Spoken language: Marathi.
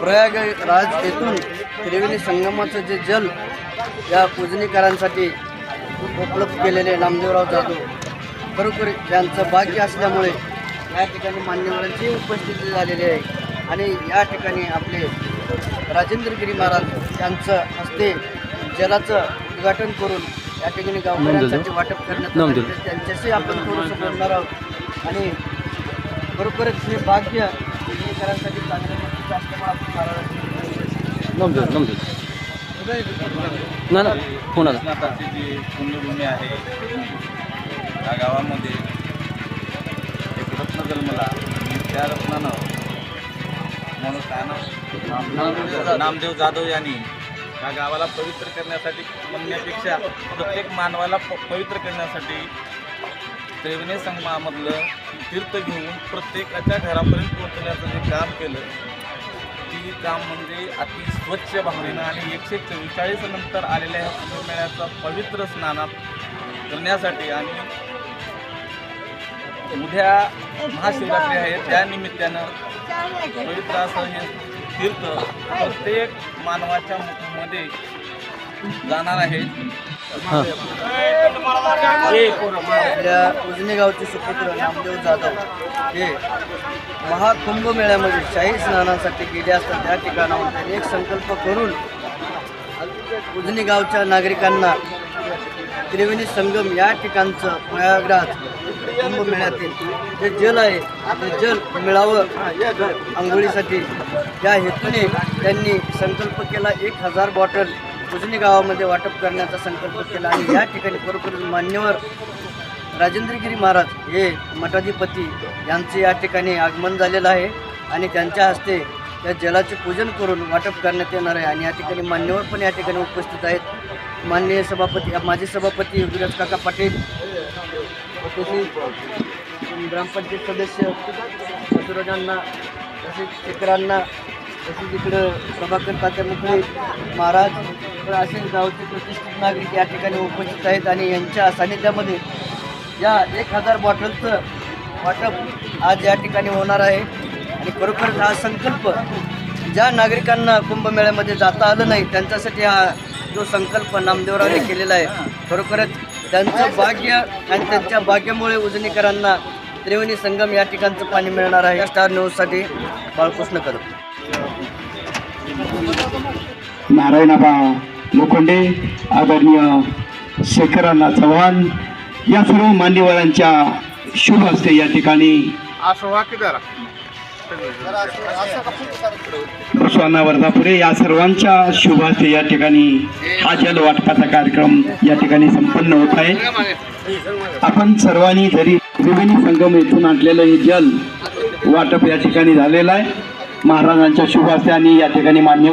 प्रयागराज येथून त्रिवेणी संगमाचं जे जल या पूजनीकरांसाठी उपलब्ध केलेले नामदेवराव जाधव खरोखर यांचं भाग्य असल्यामुळे या ठिकाणी मान्यवरांची उपस्थिती झालेली आहे. आणि या ठिकाणी आपले राजेंद्रगिरी महाराज यांचं हस्ते जलाचं उद्घाटन करून या ठिकाणी गावकऱ्यांसाठी वाटप करण्यात त्यांच्याशी आपण थोडंसं बोलणार आहोत. आणि खरोखरच हे भाग्य पूजनीकरांसाठी चांगलं नक्कीच असल्यामुळे आपण ना ना कृष्णाताची जी पुण्यभूमी आहे त्या गावामध्ये एक रत्न जन्मला आणि त्या रत्नानं म्हणून काय नाव? नामदेव नामदेव जाधव यांनी या गावाला पवित्र करण्यासाठी म्हणण्यापेक्षा प्रत्येक मानवाला प पवित्र करण्यासाठी त्रिवेणी संगमामधलं तीर्थ घेऊन प्रत्येकाच्या घरापर्यंत पोहोचण्याचं जे काम केलं ती काम म्हणजे अति स्वच्छ भावनेनं आणि एकशे चव्वेचाळीस नंतर आलेल्या ह्या कुंभमेळ्याचा पवित्र स्नानात करण्यासाठी आणि उद्या महाशिवरात्री आहे त्या निमित्तानं पवित्र असं हे तीर्थ प्रत्येक मानवाच्या मध्ये जाणार आहे. आपल्या उजनी गावचे सुपुत्र नामदेव जाधव. हे महाकुंभ मेळ्यामध्ये शाही स्नानासाठी गेले असतात. त्या ठिकाणाहून त्यांनी एक संकल्प करून उजनी गावच्या नागरिकांना त्रिवेणी संगम या ठिकाणचं प्रयागराज कुंभमेळ्यातील जे जल आहे ते जल मिळावं आंघोळीसाठी या हेतूने त्यांनी संकल्प केला एक हजार बॉटल उजनी गावामध्ये वाटप करण्याचा संकल्प केला आणि या ठिकाणी खरोखर मान्यवर राजेंद्रगिरी महाराज हे मठाधिपती यांचे या ठिकाणी आगमन झालेलं आहे आणि त्यांच्या हस्ते त्या जलाचे पूजन करून वाटप करण्यात येणार आहे आणि या ठिकाणी मान्यवर पण या ठिकाणी उपस्थित आहेत. माननीय सभापती माजी सभापती विराज काका पाटील तसेच ग्रामपंचायत सदस्य सुरजांना तसेच शेखरांना तसेच इकडं प्रभाकर तात्या महाराज असे गावचे प्रतिष्ठित नागरिक या ठिकाणी उपस्थित आहेत आणि यांच्या सानिध्यामध्ये या एक हजार बॉटलचं वाटप आज या ठिकाणी होणार आहे. आणि खरोखरच हा संकल्प ज्या नागरिकांना कुंभमेळ्यामध्ये जाता आलं नाही त्यांच्यासाठी हा जो संकल्प नामदेवरावने केलेला आहे खरोखरच त्यांचं भाग्य आणि त्यांच्या भाग्यामुळे उजनीकरांना त्रिवेणी संगम या ठिकाणचं पाणी मिळणार आहे. स्टार न्यूजसाठी बाळकृष्ण कदम. नारायणाबा लोखंडे आदरणीय शेखरांना चव्हाण या सर्व मान्यवरांच्या शुभ हस्ते या ठिकाणी वर्धापुरे या सर्वांच्या शुभ हस्ते या ठिकाणी हा जल वाटपाचा कार्यक्रम या ठिकाणी संपन्न होत आहे. आपण सर्वांनी जरी त्रिवेणी संगम येथून आणलेलं हे जल वाटप या ठिकाणी झालेलं आहे. महाराजांच्या शुभ हस्ते आणि या ठिकाणी मान्य